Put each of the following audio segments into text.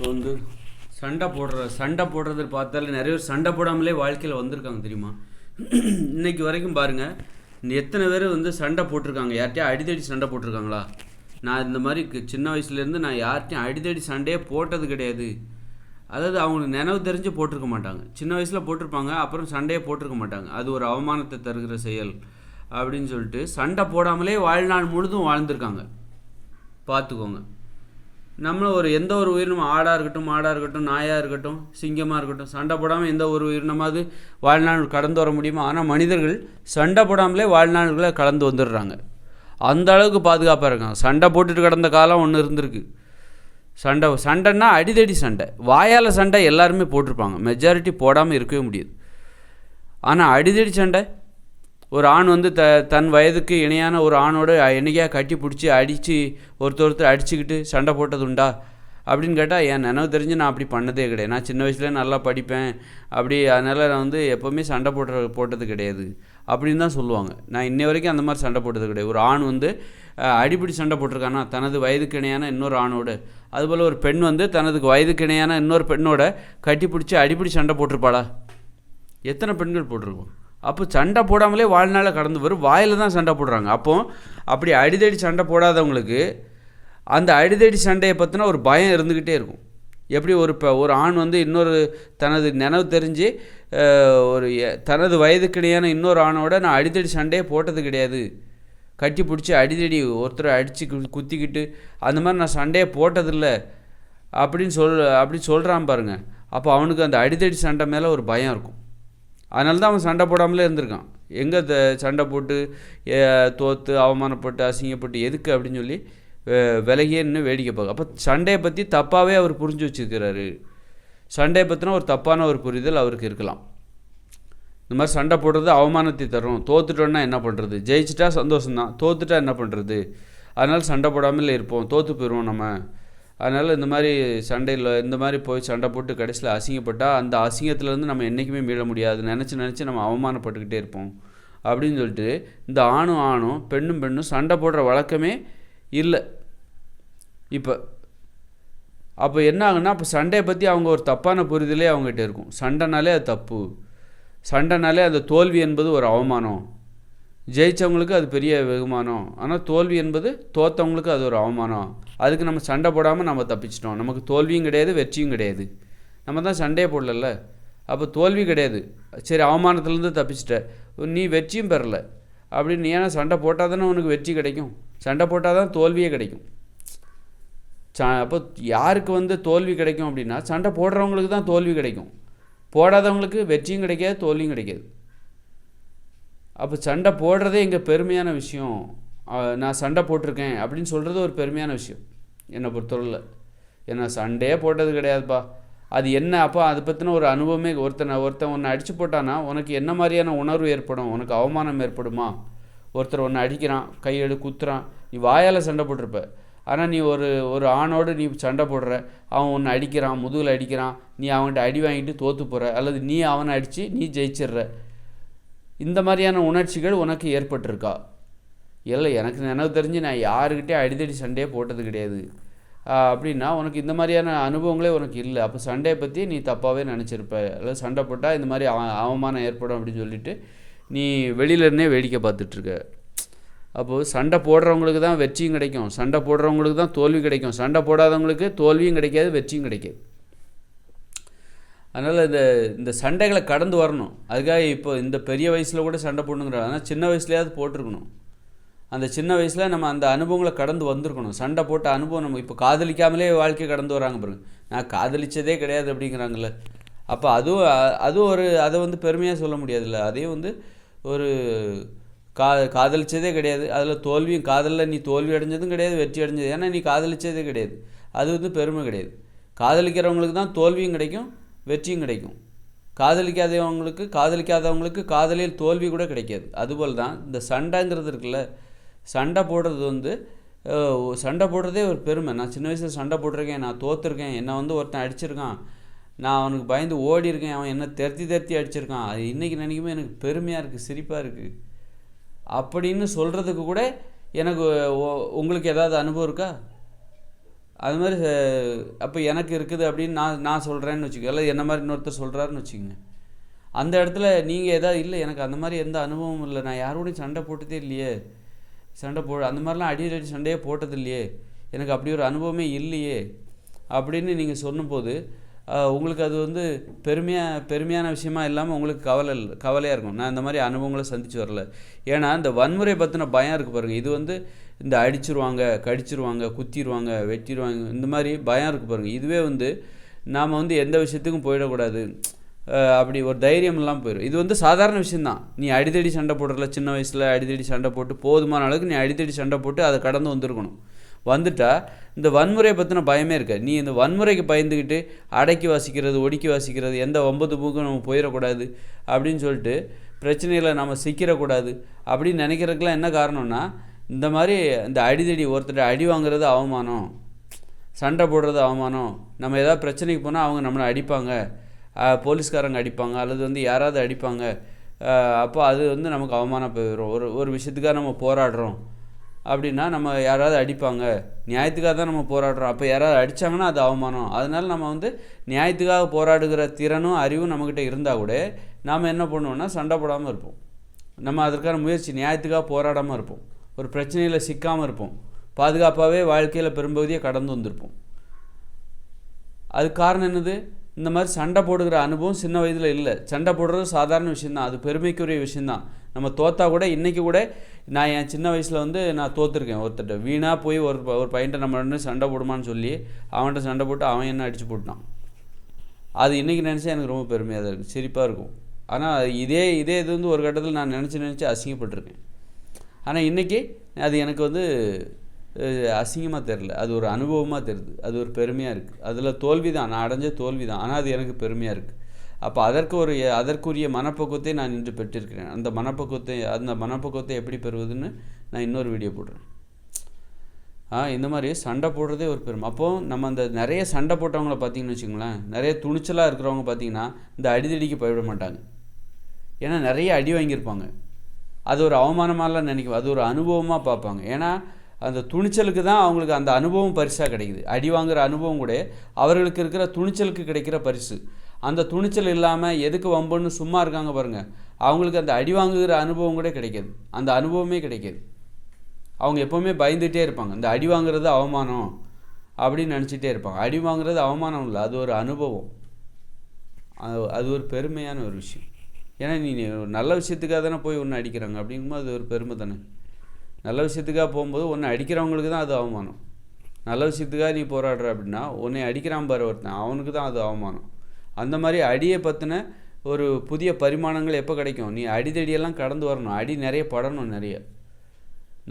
So வந்து சண்டை போடுற சண்டை போடுறது பார்த்தாலே நிறைய பேர் சண்டை போடாமலே வாழ்க்கையில் வந்திருக்காங்க தெரியுமா? இன்னைக்கு வரைக்கும் பாருங்கள் எத்தனை பேர் வந்து சண்டை போட்டிருக்காங்க? யார்கிட்டயும் அடிதடி சண்டை போட்டிருக்காங்களா? நான் இந்த மாதிரி சின்ன வயசுலேருந்து நான் யார்கிட்டையும் அடித்தடி சண்டையே போட்டது கிடையாது. அதாவது அவங்களுக்கு நினைவு தெரிஞ்சு போட்டிருக்க மாட்டாங்க. சின்ன வயசில் போட்டிருப்பாங்க அப்புறம் சண்டையே போட்டிருக்க மாட்டாங்க. அது ஒரு அவமானத்தை தருகிற செயல் அப்படின்னு சொல்லிட்டு சண்டை போடாமலே வாழ்நாள் முழுதும் வாழ்ந்திருக்காங்க. பார்த்துக்கோங்க. நம்மளும் ஒரு எந்த ஒரு உயிரினம் ஆடாக இருக்கட்டும் மாடாக இருக்கட்டும் நாயாக இருக்கட்டும் சிங்கமாக இருக்கட்டும் சண்டை போடாமல் எந்த ஒரு உயிரினமாவது வாழ்நாள் கடந்து வர முடியுமா ஆனால் மனிதர்கள் சண்டை போடாமலே வாழ்நாள்களை கலந்து வந்துடுறாங்க. அந்த அளவுக்கு பாதுகாப்பாக இருக்காங்க. சண்டை போட்டுட்டு கிடந்த காலம் ஒன்று இருந்திருக்கு. சண்டை சண்டைன்னா அடிதடி சண்டை. வாயால் சண்டை எல்லாருமே போட்டிருப்பாங்க. மெஜாரிட்டி போடாமல் இருக்கவே முடியாது. ஆனால் அடிதடி சண்டை ஒரு ஆண் வந்து த தன் வயதுக்கு இணையான ஒரு ஆணோட என்னைக்கா கட்டி பிடிச்சி அடித்து ஒருத்தர் ஒருத்தர் அடிச்சுக்கிட்டு சண்டை போட்டது உண்டா அப்படின்னு கேட்டால் என் நினைவு தெரிஞ்சு நான் அப்படி பண்ணதே கிடையாது. நான் சின்ன வயசுலேயே நல்லா படிப்பேன். அப்படி அதனால் நான் வந்து எப்போவுமே சண்டை போடுற போட்டது கிடையாது. அப்படின்னு தான் சொல்லுவாங்க. நான் இன்னை வரைக்கும் அந்த மாதிரி சண்டை போட்டது கிடையாது. ஒரு ஆண் வந்து அடிப்படி அடிப்பிடி சண்டை போட்டிருக்கானா தனது வயதுக்கு இணையான இன்னொரு ஆணோட அதுபோல் ஒரு பெண் வந்து தனது வயதுக்கு இணையான இன்னொரு பெண்ணோட கட்டி பிடிச்சி அடிப்பிடி சண்டை போட்டிருப்பாளா? எத்தனை பெண்கள் போட்டிருக்கோம்? அப்போ சண்டை போடாமலே வாழ்நாளை கடந்து வரும். வாயில் தான் சண்டை போடுறாங்க. அப்போ அப்படி அடிதடி சண்டை போடாதவங்களுக்கு அந்த அடிதடி சண்டையை பற்றின ஒரு பயம் இருந்துக்கிட்டே இருக்கும். எப்படி ஒரு இப்போ ஒரு ஆண் வந்து இன்னொரு தனது நினைவு தெரிஞ்சு ஒரு தனது வயதுக்கிடையான இன்னொரு ஆணோட நான் அடிதடி சண்டையே போட்டது கிடையாது. கட்டி பிடிச்சி அடிதடி ஒருத்தரை அடித்து குத்திக்கிட்டு அந்த மாதிரி நான் சண்டையே போட்டதில்லை. அப்படின்னு சொல் அப்படின்னு சொல்கிறான் பாருங்கள் அப்போ அவனுக்கு அந்த அடிதடி சண்டை மேலே ஒரு பயம் இருக்கும். அதனால தான் அவன் சண்டை போடாமலே இருந்திருக்கான். எங்கே த சண்டை போட்டு தோற்று அவமானப்பட்டு அசிங்கப்பட்டு எதுக்கு அப்படின்னு சொல்லி விலகியே நின்று வேடிக்கை பார்க்க. அப்போ சண்டையை பற்றி தப்பாகவே அவர் புரிஞ்சு வச்சுருக்கிறாரு. சண்டையை பற்றின ஒரு தப்பான ஒரு புரிதல் அவருக்கு இருக்கலாம். இந்த மாதிரி சண்டை போடுறது அவமானத்தை தரும். தோத்துட்டோன்னா என்ன பண்ணுறது ஜெயிச்சிட்டா சந்தோஷம்தான். தோத்துட்டா என்ன பண்ணுறது அதனால் சண்டை போடாமல் இருப்போம். தோற்று போயிடுவோம் நம்ம. அதனால் இந்த மாதிரி சண்டையில் இந்த மாதிரி போய் சண்டை போட்டு கடைசியில் அசிங்கப்பட்டால் அந்த அசிங்கத்துலேருந்து நம்ம என்றைக்குமே மீள முடியாது. நினச்சி நினச்சி நம்ம அவமானப்பட்டுக்கிட்டே இருப்போம். அப்படின்னு சொல்லிட்டு இந்த ஆணும் ஆணும் பெண்ணும் பெண்ணும் சண்டை போடுற வழக்கமே இல்லை. இப்போ அப்போ என்ன ஆகுன்னா அப்போ சண்டையை பற்றி அவங்க ஒரு தப்பான புரிதலே அவங்ககிட்ட இருக்கும். சண்டைனாலே அது தப்பு. சண்டைனாலே அந்த தோல்வி என்பது ஒரு அவமானம். ஜெயித்தவங்களுக்கு அது பெரிய வெகுமானம். ஆனால் தோல்வி என்பது தோத்தவங்களுக்கு அது ஒரு அவமானம். அதுக்கு நம்ம சண்டை போடாமல் நம்ம தப்பிச்சிட்டோம். நமக்கு தோல்வியும் கிடையாது வெற்றியும் கிடையாது. நம்ம தான் சண்டையே போடலல்ல. அப்போ தோல்வி கிடையாது. சரி அவமானத்துலேருந்து தப்பிச்சிட்ட. நீ வெற்றியும் பெறல. அப்படின்னு நீ ஏன்னா சண்டை போட்டால் தானே உனக்கு வெற்றி கிடைக்கும். சண்டை போட்டால் தான் தோல்வியே கிடைக்கும். ச அப்போ யாருக்கு வந்து தோல்வி கிடைக்கும் அப்படின்னா சண்டை போடுறவங்களுக்கு தான் தோல்வி கிடைக்கும். போடாதவங்களுக்கு வெற்றியும் கிடைக்காது தோல்வியும் கிடைக்காது. அப்போ சண்டை போடுறதே எங்கள் பெருமையான விஷயம். நான் சண்டை போட்டிருக்கேன் அப்படின்னு சொல்கிறது ஒரு பெருமையான விஷயம். என்னை பொறுத்தவரையில். ஏன்னா சண்டையே போட்டது கிடையாதுப்பா. அது என்ன? அப்போ அதை பற்றின ஒரு அனுபவமே ஒருத்தனை ஒருத்தன் ஒன்று அடித்து போட்டானா உனக்கு என்ன மாதிரியான உணர்வு ஏற்படும்? உனக்கு அவமானம் ஏற்படுமா? ஒருத்தர் ஒன்று அடிக்கிறான் கையெடு குத்துறான். நீ வாயால் சண்டை போட்டிருப்ப. ஆனால் நீ ஒரு ஒரு ஆணோடு நீ சண்டை போடுற. அவன் ஒன்று அடிக்கிறான் முதுகில் அடிக்கிறான். நீ அவன்கிட்ட அடி வாங்கிட்டு தோற்று போகிற அல்லது நீ அவனை அடித்து நீ ஜெயிச்சிடுற. இந்த மாதிரியான உணர்ச்சிகள் உனக்கு ஏற்பட்டிருக்கா? இல்லை எனக்கு நினைவு தெரிஞ்சு நான் யாருக்கிட்டே அடிதடி சண்டையே போட்டது கிடையாது. அப்படின்னா உனக்கு இந்த மாதிரியான அனுபவங்களே உனக்கு இல்லை. அப்போ சண்டையை பற்றி நீ தப்பாகவே நினச்சிருப்ப. இல்லை சண்டை போட்டால் இந்த மாதிரி அவமானம் ஏற்படும் அப்படின்னு சொல்லிட்டு நீ வெளியிலேருந்தே வேடிக்கை பார்த்துட்ருக்க அப்போது சண்டை போடுறவங்களுக்கு தான் வெற்றியும் கிடைக்கும். சண்டை போடுறவங்களுக்கு தான் தோல்வி கிடைக்கும். சண்டை போடாதவங்களுக்கு தோல்வியும் கிடைக்காது வெற்றியும் கிடைக்காது. அதனால் இந்த இந்த சண்டைகளை கடந்து வரணும். அதுக்காக இப்போ இந்த பெரிய வயசில் கூட சண்டை போடணுங்கிறாங்க. ஆனால் சின்ன வயசுலேயாவது போட்டிருக்கணும். அந்த சின்ன வயசில் நம்ம அந்த அனுபவங்களை கடந்து வந்திருக்கணும். சண்டை போட்ட அனுபவம் நம்ம இப்போ காதலிக்காமலே வாழ்க்கை கடந்து வராங்க பாருங்க. நான் காதலிச்சதே கிடையாது அப்படிங்கிறாங்கல்ல. அப்போ அதுவும் அதுவும் ஒரு அதை வந்து பெருமையாக சொல்ல முடியாதுல்ல. அதையும் வந்து ஒரு கா காதலிச்சதே கிடையாது. அதில் தோல்வியும் காதலில் நீ தோல்வி அடைஞ்சதும் கிடையாது வெற்றி அடைஞ்சது. ஏன்னா நீ காதலிச்சதே கிடையாது. அது வந்து பெருமை கிடையாது. காதலிக்கிறவங்களுக்கு தான் தோல்வியும் கிடைக்கும். வெற்றியும் கிடைக்கும். காதலிக்காதவங்களுக்கு காதலிக்காதவங்களுக்கு காதலில் தோல்வி கூட கிடைக்காது. அதுபோல் தான் இந்த சண்டைங்கிறது இருக்குல்ல சண்டை போடுறது வந்து சண்டை போடுறதே ஒரு பெருமை. நான் சின்ன வயசில் சண்டை போட்டிருக்கேன் நான் தோற்றுருக்கேன் என்னை வந்து ஒருத்தன் அடிச்சிருக்கான் நான் அவனுக்கு பயந்து ஓடி இருக்கேன் அவன் என்ன தெருத்தி தெருத்தி அடிச்சிருக்கான். அது இன்றைக்கி நினைக்குமே எனக்கு பெருமையாக இருக்குது சிரிப்பாக இருக்குது அப்படின்னு சொல்கிறதுக்கு கூட எனக்கு உங்களுக்கு ஏதாவது அனுபவம் இருக்கா? அது மாதிரி அப்போ எனக்கு இருக்குது அப்படின்னு நான் நான் சொல்கிறேன்னு வச்சுக்கோங்க இல்லை என்ன மாதிரி இன்னொருத்தர் சொல்கிறாருன்னு வச்சுக்கோங்க. அந்த இடத்துல நீங்கள் எதாவது இல்லை எனக்கு அந்த மாதிரி எந்த அனுபவமும் இல்லை. நான் யாரோடையும் சண்டை போட்டதே இல்லையே. சண்டை போ அந்த மாதிரிலாம் அடி அடி சண்டையே போட்டது இல்லையே. எனக்கு அப்படி ஒரு அனுபவமே இல்லையே. அப்படின்னு நீங்கள் சொன்னபோது உங்களுக்கு அது வந்து பெருமையாக பெருமையான விஷயமா இல்லாமல் உங்களுக்கு கவலை இல்லை கவலையாக இருக்கும். நான் இந்த மாதிரி அனுபவங்களை சந்திச்சு வரல. ஏன்னா இந்த வன்முறை பற்றின பயம் இருக்குது பாருங்கள் இது வந்து இந்த அடிச்சிருவாங்க கடிச்சிருவாங்க குத்திடுவாங்க வெட்டிடுவாங்க இந்த மாதிரி பயம் இருக்குது பாருங்கள் இதுவே வந்து நாம் வந்து எந்த விஷயத்துக்கும் போயிடக்கூடாது. அப்படி ஒரு தைரியம்லாம் போயிடும் இது வந்து சாதாரண விஷயந்தான் நீ அடித்தடி சண்டை போடுறல சின்ன வயசில் அடித்தடி சண்டை போட்டு போதுமான அளவுக்கு நீ அடித்தடி சண்டை போட்டு அதை கடந்து வந்திருக்கணும். வந்துட்டா இந்த வன்முறையை பற்றின பயமே இருக்காது நீ இந்த வன்முறைக்கு பயந்துக்கிட்டு அடக்கி வாசிக்கிறது ஒடுக்கி வாசிக்கிறது எந்த ஒன்பது பூக்கும் நம்ம போயிடக்கூடாது அப்படின்னு சொல்லிட்டு பிரச்சனையில் நம்ம சிக்கிடக்கூடாது அப்படின்னு நினைக்கிறதுக்கெலாம் என்ன காரணம்னா இந்த மாதிரி இந்த அடிதடி ஒருத்தர் அடி வாங்குறது அவமானம் சண்டை போடுறது அவமானம். நம்ம ஏதாவது பிரச்சனைக்கு போனால் அவங்க நம்மளை அடிப்பாங்க. போலீஸ்காரங்க அடிப்பாங்க அல்லது வந்து யாராவது அடிப்பாங்க. அப்போ அது வந்து நமக்கு அவமானம் போயிடும் ஒரு ஒரு விஷயத்துக்காக நம்ம போராடுறோம். அப்படின்னா நம்ம யாராவது அடிப்பாங்க. நியாயத்துக்காக தான் நம்ம போராடுறோம். அப்போ யாராவது அடித்தாங்கன்னா அது அவமானம். அதனால் நம்ம வந்து நியாயத்துக்காக போராடுகிற திறனும் அறிவும் நம்மக்கிட்ட இருந்தால் கூட நாம் என்ன பண்ணுவோம்னா சண்டை போடாமல் இருப்போம். நம்ம அதற்கான முயற்சி நியாயத்துக்காக போராடாமல் இருப்போம். ஒரு பிரச்சனையில் சிக்காமல் இருப்போம். பாதுகாப்பாகவே வாழ்க்கையில் பெரும்பகுதியை கடந்து வந்திருப்போம். அதுக்கு காரணம் என்னது? இந்த மாதிரி சண்டை போடுகிற அனுபவம் சின்ன வயதில் இல்லை. சண்டை போடுறது சாதாரண விஷயந்தான் அது பெருமைக்குரிய விஷயந்தான் நம்ம தோத்தா கூட இன்றைக்கி கூட நான் என் சின்ன வயசில் வந்து நான் தோத்துருக்கேன். ஒருத்தர்ட்ட வீணாக போய் ஒரு ப- ஒரு பையன்ட்ட நம்ம ரெண்டு சண்டை போடுமான்னு சொல்லி அவன்கிட்ட சண்டை போட்டு அவன் என்ன அடித்து போட்டான். அது இன்றைக்கி நினச்சா எனக்கு ரொம்ப பெருமையாக தான் இருக்குது சிரிப்பாக இருக்கும். ஆனால் இதே இதே இது வந்து ஒரு கட்டத்தில் நான் நினச்சி நினச்சி அசிங்கப்பட்டிருக்கேன். ஆனால் இன்றைக்கி அது எனக்கு வந்து அசிங்கமாக தெரில அது ஒரு அனுபவமாக தெரியுது. அது ஒரு பெருமையாக இருக்குது அதில் தோல்வி தான் நான் அடைஞ்ச தோல்வி தான் ஆனால் அது எனக்கு பெருமையாக இருக்குது அப்போ அதற்கு ஒரு அதற்குரிய மனப்பக்குவத்தை நான் இன்று பெற்றிருக்கிறேன். அந்த மனப்பக்குவத்தை அந்த மனப்பக்குவத்தை எப்படி பெறுவதுன்னு நான் இன்னொரு வீடியோ போடுறேன். ஆ இந்த மாதிரி சண்டை போடுறதே ஒரு பெருமை. அப்போது நம்ம அந்த நிறைய சண்டை போட்டவங்கள பார்த்தீங்கன்னு வச்சுங்களேன் நிறைய துணிச்சலாக இருக்கிறவங்க பார்த்தீங்கன்னா இந்த அடிதடிக்கு போயிட மாட்டாங்க. ஏன்னா நிறைய அடி வாங்கியிருப்பாங்க. அது ஒரு அவமானமாலாம் நினைக்கும் அது ஒரு அனுபவமாக பார்ப்பாங்க. ஏன்னா அந்த துணிச்சலுக்கு தான் அவங்களுக்கு அந்த அனுபவம் பரிசாக கிடைக்குது. அடி வாங்குகிற அனுபவம் கூட அவர்களுக்கு இருக்கிற துணிச்சலுக்கு கிடைக்கிற பரிசு. அந்த துணிச்சல் இல்லாமல் எதுக்கு வம்புன்னு சும்மா இருக்காங்க பாருங்கள் அவங்களுக்கு அந்த அடி வாங்குகிற அனுபவம் கூட கிடைக்காது. அந்த அனுபவமே கிடைக்காது. அவங்க எப்போவுமே பயந்துகிட்டே இருப்பாங்க. இந்த அடி வாங்குறது அவமானம் அப்படின்னு நினச்சிட்டே இருப்பாங்க. அடி வாங்குறது அவமானம் இல்லை அது ஒரு அனுபவம். அது அது ஒரு பெருமையான ஒரு விஷயம். ஏன்னா நீ நீ ஒரு நல்ல விஷயத்துக்காக தானே போய் ஒன்று அடிக்கிறாங்க? அப்படிங்கும்போது அது ஒரு பெருமை தானே. நல்ல விஷயத்துக்காக போகும்போது ஒன்று அடிக்கிறவங்களுக்கு தான் அது அவமானம். நல்ல விஷயத்துக்காக நீ போராடுற அப்படின்னா உன்னை அடிக்கிறான் பாரு ஒருத்தன் அவனுக்கு தான் அது அவமானம். அந்த மாதிரி அடியை பற்றின ஒரு புதிய பரிமாணங்கள் எப்போ கிடைக்கும்? நீ அடிதடியெல்லாம் கடந்து வரணும். அடி நிறைய படணும் நிறைய.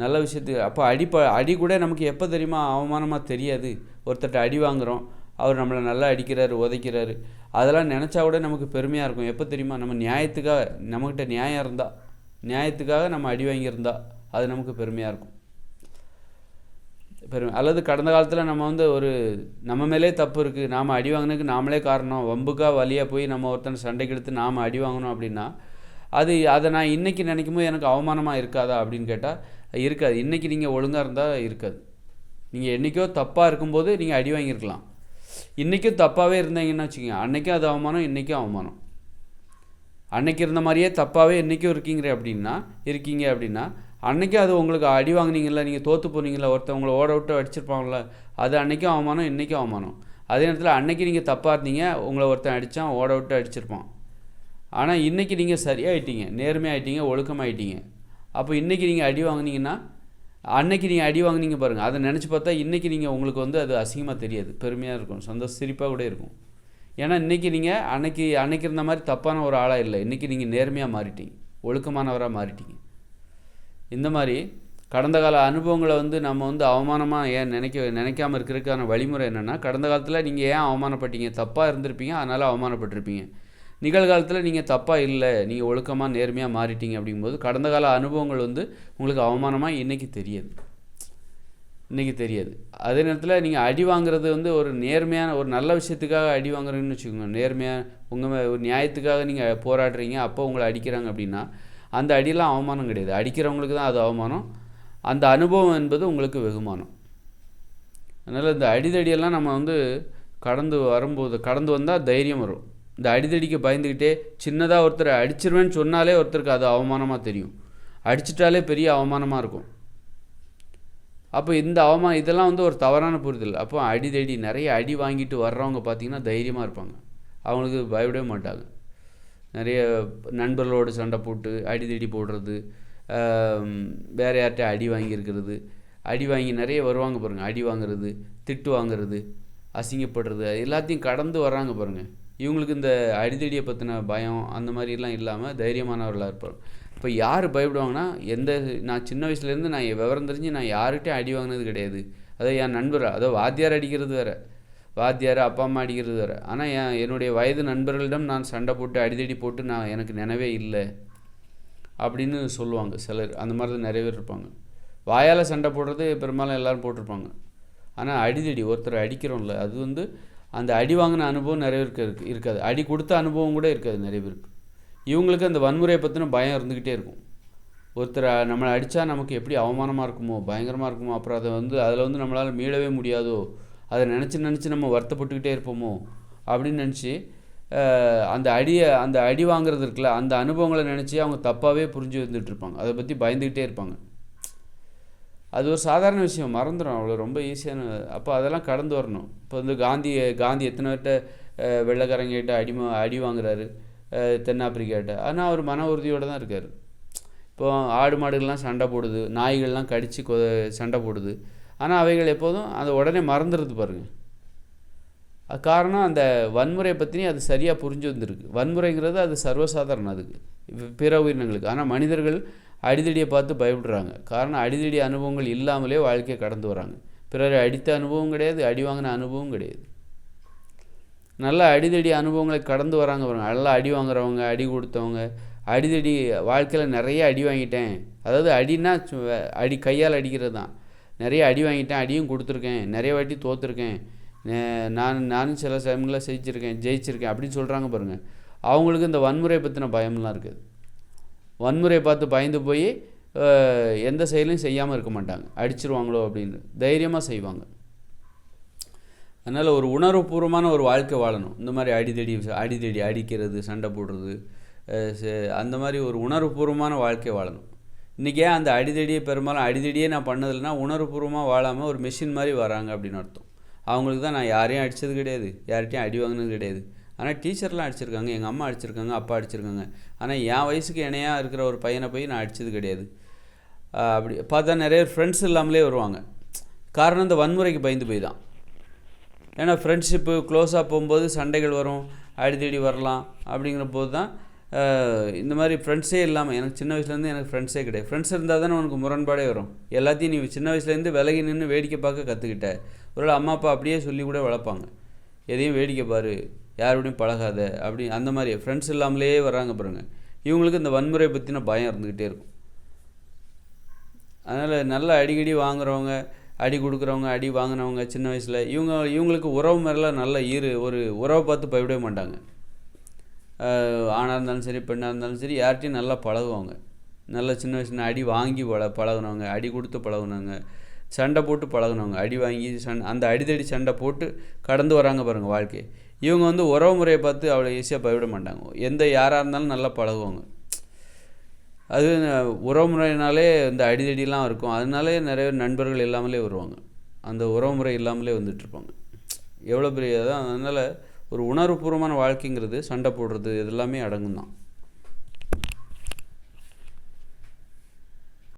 நல்ல விஷயத்துக்கு அப்போ அடி ப அடி கூட நமக்கு எப்போ தெரியுமா? அவமானமாக தெரியாது. ஒருத்தர்கிட்ட அடி வாங்குறோம். அவர் நம்மளை நல்லா அடிக்கிறாரு உதைக்கிறாரு. அதெல்லாம் நினச்சா கூட நமக்கு பெருமையாக இருக்கும். எப்போ தெரியுமா? நம்ம நியாயத்துக்காக நம்மக்கிட்ட நியாயம் இருந்தால் நியாயத்துக்காக நம்ம அடி வாங்கியிருந்தா அது நமக்கு பெருமையாக இருக்கும். பெருமை. அல்லது கடந்த காலத்தில் நம்ம வந்து ஒரு நம்ம மேலே தப்பு இருக்குது நாம் அடி வாங்கினதுக்கு நாமளே காரணம். வம்புக்காக வழியாக போய் நம்ம ஒருத்தனை சண்டைக்கு எடுத்து நாம் அடி வாங்கணும் அப்படின்னா அது அதை நான் இன்றைக்கி நினைக்கும் போது எனக்கு அவமானமாக இருக்காதா அப்படின்னு கேட்டால் இருக்காது. இன்றைக்கி நீங்கள் ஒழுங்காக இருந்தால் இருக்காது. நீங்கள் என்றைக்கோ தப்பாக இருக்கும்போது நீங்கள் அடி வாங்கியிருக்கலாம். இன்றைக்கும் தப்பாகவே இருந்தீங்கன்னு வச்சுக்கோங்க. அன்றைக்கும் அது அவமானம் இன்றைக்கும் அவமானம். அன்னைக்கு இருந்த மாதிரியே தப்பாகவே இன்றைக்கும் இருக்கீங்க அப்படின்னா இருக்கீங்க அப்படின்னா அன்றைக்கும் அது உங்களுக்கு அடி வாங்கினீங்களா நீங்கள் தோற்று போனீங்களா ஒருத்தவங்களை ஓட விட்டு அடிச்சிருப்பாங்கள்ல அது அன்றைக்கும் அவமானம் இன்றைக்கும் அவமானம். அதே நேரத்தில் அன்றைக்கி நீங்கள் தப்பாக இருந்தீங்க உங்களை ஒருத்தன் அடித்தான் ஓட விட்டு அடிச்சிருப்பான். ஆனால் இன்றைக்கி நீங்கள் சரியாகிட்டீங்க நேர்மையாகிட்டீங்க ஒழுக்கமாயிட்டீங்க. அப்போ இன்றைக்கி நீங்கள் அடி வாங்குனீங்கன்னா அன்னைக்கு நீங்கள் அடி வாங்குனீங்க பாருங்கள் அதை நினச்சி பார்த்தா இன்றைக்கி நீங்கள் உங்களுக்கு வந்து அது அசிங்கமாக தெரியாது. பெருமையாக இருக்கும். சந்தோஷ சிரிப்பாக கூட இருக்கும். ஏன்னா இன்றைக்கி நீங்கள் அன்னைக்கு அன்னைக்கு இருந்த மாதிரி தப்பான ஒரு ஆளாக இல்லை. இன்றைக்கி நீங்கள் நேர்மையாக மாறிட்டீங்க. ஒழுக்கமானவராக மாறிட்டீங்க. இந்த மாதிரி கடந்த கால அனுபவங்களை வந்து நம்ம வந்து அவமானமாக ஏன் நினைக்க நினைக்காம இருக்கிறதுக்கான வழிமுறை என்னென்னா கடந்த காலத்தில் நீங்கள் ஏன் அவமானப்பட்டீங்க? தப்பாக இருந்திருப்பீங்க. அதனால் அவமானப்பட்டிருப்பீங்க. நிகழ்காலத்தில் நீங்கள் தப்பாக இல்லை நீங்கள் ஒழுக்கமாக நேர்மையாக மாறிட்டீங்க அப்படிங்கும்போது கடந்த கால அனுபவங்கள் வந்து உங்களுக்கு அவமானமாக இன்றைக்கி தெரியாது. இன்றைக்கி தெரியாது. அதே நேரத்தில் நீங்கள் அடி வாங்குறது வந்து ஒரு நேர்மையான ஒரு நல்ல விஷயத்துக்காக அடி வாங்குறீங்கன்னு வச்சுக்கோங்க. நேர்மையாக உங்கள் ஒரு நியாயத்துக்காக நீங்கள் போராடுறீங்க அப்போ உங்களை அடிக்கிறாங்க அப்படின்னா அந்த அடியெல்லாம் அவமானம் கிடையாது. அடிக்கிறவங்களுக்கு தான் அது அவமானம். அந்த அனுபவம் என்பது உங்களுக்கு வெகுமானம். அதனால் இந்த அடிதடியெல்லாம் நம்ம வந்து கடந்து வரும்போது கடந்து வந்தால் தைரியம் வரும். இந்த அடிதடிக்கு பயந்துக்கிட்டே சின்னதாக ஒருத்தரை அடிச்சிருவேன்னு சொன்னாலே ஒருத்தருக்கு அது அவமானமாக தெரியும். அடிச்சிட்டாலே பெரிய அவமானமாக இருக்கும். அப்போ இந்த அவமானம் இதெல்லாம் வந்து ஒரு தவறான புரிதல். அப்போ அடிதடி நிறைய அடி வாங்கிட்டு வர்றவங்க பார்த்திங்கன்னா தைரியமாக இருப்பாங்க. அவங்களுக்கு பயப்படவே மாட்டாங்க. நிறைய நண்பர்களோடு சண்டை போட்டு அடிதடி போடுறது வேறு யார்கிட்ட அடி வாங்கியிருக்கிறது. அடி வாங்கி நிறைய வருவாங்க பாருங்கள் அடி வாங்குறது திட்டு வாங்குறது அசிங்கப்படுறது எல்லாத்தையும் கடந்து வர்றாங்க பாருங்கள் இவங்களுக்கு இந்த அடிதடியை பற்றின பயம் அந்த மாதிரிலாம் இல்லாமல் தைரியமானவர்களாக இருப்பாங்க. இப்போ யார் பயப்படுவாங்கன்னா எந்த நான் சின்ன வயசுலேருந்து நான் விவரம் தெரிஞ்சு நான் யாருக்கிட்டையும் அடி வாங்கினது கிடையாது. அதை என் நண்பர் அதோ வாத்தியார் அடிக்கிறது வேற. வாத்தியார் அப்பா அம்மா அடிக்கிறது வேறு. ஆனால் என் என்னுடைய வயது நண்பர்களிடம் நான் சண்டை போட்டு அடிதடி போட்டு நான் எனக்கு நினைவே இல்லை அப்படின்னு சொல்லுவாங்க சிலர். அந்த மாதிரி தான் நிறைய பேர் இருப்பாங்க. வாயால் சண்டை போடுறது பெரும்பாலும் எல்லோரும் போட்டிருப்பாங்க. ஆனால் அடிதடி ஒருத்தர் அடிக்கிறோம்ல அது வந்து அந்த அடி வாங்கின அனுபவம் நிறைய பேருக்கு இருக்கு இருக்காது. அடி கொடுத்த அனுபவம் கூட இருக்காது நிறைய பேருக்கு. இவங்களுக்கு அந்த வன்முறையை பற்றின பயம் இருந்துக்கிட்டே இருக்கும். ஒருத்தரை நம்மளை அடித்தா நமக்கு எப்படி அவமானமாக இருக்குமோ பயங்கரமாக இருக்குமோ அப்புறம் அதை வந்து அதில் வந்து நம்மளால் மீளவே முடியாதோ அதை நினச்சி நினச்சி நம்ம வருத்தப்பட்டுக்கிட்டே இருப்போமோ அப்படின்னு நினச்சி அந்த அடியை அந்த அடி வாங்குறது இருக்குல்ல அந்த அனுபவங்களை நினச்சி அவங்க தப்பாகவே புரிஞ்சு வந்துட்டு இருப்பாங்க. அதை பற்றி பயந்துக்கிட்டே இருப்பாங்க. அது ஒரு சாதாரண விஷயம் மறந்துடும் அவ்வளோ ரொம்ப ஈஸியான அப்போ அதெல்லாம் கடந்து வரணும். இப்போ வந்து காந்தி காந்தி எத்தனை பேர்கிட்ட வெள்ளக்காரங்கிட்ட வெள்ளைக்காரங்கிட்ட அடிமா அடி வாங்குறாரு? தென்னாப்பிரிக்காட்ட. ஆனால் அவர் மன உறுதியோடு தான் இருக்கார். இப்போ ஆடு மாடுகள்லாம் சண்டை போடுது நாய்கள்லாம் கடித்து கொ சண்டை போடுது. ஆனால் அவைகள் எப்போதும் அதை உடனே மறந்துடுது பாருங்கள் அது காரணம் அந்த வன்முறையை பற்றினே அது சரியாக புரிஞ்சு வந்திருக்கு. வன்முறைங்கிறது அது சர்வசாதாரணம் அதுக்கு. பிற உயிரினங்களுக்கு. ஆனால் மனிதர்கள் அடிதடியை பார்த்து பயப்படுறாங்க. காரணம் அடிதடி அனுபவங்கள் இல்லாமலே வாழ்க்கையை கடந்து வராங்க. பிறரை அடித்த அனுபவம் கிடையாது அடி வாங்கின அனுபவம் கிடையாது. நல்லா அடிதடி அனுபவங்களை கடந்து வராங்க பாருங்க. நல்லா அடி வாங்குறவங்க அடி கொடுத்தவங்க அடிதடி வாழ்க்கையில் நிறைய அடி வாங்கிட்டேன். அதாவது அடின்னா அடி கையால் அடிக்கிறது தான். நிறைய அடி வாங்கிட்டேன் அடியும் கொடுத்துருக்கேன் நிறைய வாட்டி தோற்றுருக்கேன் நான் நானும் சில சமயங்களில் ஜெயிச்சிருக்கேன் ஜெயிச்சிருக்கேன் அப்படின்னு சொல்கிறாங்க பாருங்கள் அவங்களுக்கு இந்த வன்முறை பற்றின பயம்லாம் இருக்குது. வன்முறையை பார்த்து பயந்து போய் எந்த செயலையும் செய்யாமல் இருக்க மாட்டாங்க. அடிச்சிருவாங்களோ அப்படின்னு தைரியமாக செய்வாங்க. அதனால் ஒரு உணர்வுபூர்வமான ஒரு வாழ்க்கை வாழணும். இந்த மாதிரி அடிதடி அடிதடி அடிக்கிறது சண்டை போடுறது சே- அந்த மாதிரி ஒரு உணர்வுபூர்வமான வாழ்க்கை வாழணும். இன்றைக்கி ஏன் அந்த அடிதடியை பெரும்பாலும் அடிதடியே நான் பண்ணதில்லைன்னா உணர்வுபூர்வமாக வாழாமல் ஒரு மிஷின் மாதிரி வராங்க அப்படின்னு அர்த்தம். அவங்களுக்கு தான் நான் யாரையும் அடித்தது கிடையாது யார்கிட்டையும் அடி வாங்கினது கிடையாது. ஆனால் டீச்சர்லாம் அடிச்சிருக்காங்க எங்கள் அம்மா அடிச்சிருக்காங்க அப்பா அடிச்சிருக்காங்க. ஆனால் என் வயசுக்கு இணையாக இருக்கிற ஒரு பையனை போய் நான் அடித்தது கிடையாது. அப்படி பார்த்தா நிறைய ஃப்ரெண்ட்ஸ் இல்லாமலே வருவாங்க. காரணம் இந்த வன்முறைக்கு பயந்து போய் தான் ஏன்னா ஃப்ரெண்ட்ஷிப்பு க்ளோஸாக போகும்போது சண்டைகள் வரும் அடித்தடி வரலாம் அப்படிங்கிற போது தான் இந்த மாதிரி ஃப்ரெண்ட்ஸே இல்லாமல் எனக்கு சின்ன வயசுலேருந்து எனக்கு ஃப்ரெண்ட்ஸே கிடையாது. ஃப்ரெண்ட்ஸ் இருந்தால் தானே உனக்கு முரண்பாடே வரும். எல்லாத்தையும் நீ சின்ன வயசுலேருந்து விலகி நின்று வேடிக்கை பார்க்க கற்றுக்கிட்ட ஒரு அம்மா அப்பா அப்படியே சொல்லி கூட வளர்ப்பாங்க. எதையும் வேடிக்கை பாரு யாரோடையும் பழகாத அப்படி அந்த மாதிரி. ஃப்ரெண்ட்ஸ் இல்லாமலே வராங்க பாருங்கள் இவங்களுக்கு இந்த வன்முறை பற்றின பயம் இருந்துக்கிட்டே இருக்கும். அதனால் நல்லா அடிக்கடி வாங்குறவங்க அடி கொடுக்குறவங்க அடி வாங்கினவங்க சின்ன வயசில் இவங்க இவங்களுக்கு உறவு மாதிரிலாம் நல்ல ஈரு ஒரு உறவை பார்த்து பயப்படவே மாட்டாங்க. ஆணாக இருந்தாலும் சரி பெண்ணாக இருந்தாலும் சரி யார்கிட்டையும் நல்லா பழகுவாங்க. நல்லா சின்ன வயசுல அடி வாங்கி பழ பழகுனவங்க அடி கொடுத்து பழகுனாங்க சண்டை போட்டு பழகுனவங்க. அடி வாங்கி சண்டை அந்த அடிதடி சண்டை போட்டு கடந்து வராங்க பாருங்கள் வாழ்க்கை இவங்க வந்து உறவு முறையை பார்த்து அவ்வளோ ஈஸியாக பயவிட மாட்டாங்க. எந்த யாராக இருந்தாலும் நல்லா பழகுவாங்க. அது உறவு முறையினாலே இந்த அடிதடிலாம் இருக்கும். அதனாலே நிறைய நண்பர்கள் இல்லாமலே வருவாங்க. அந்த உறவுமுறை இல்லாமலே வந்துட்டுருப்பாங்க எவ்வளோ பெரிய தான் அதனால் ஒரு உணர்வுபூர்வமான வாழ்க்கைங்கிறது சண்டை போடுறது இதெல்லாமே அடங்கும் தான்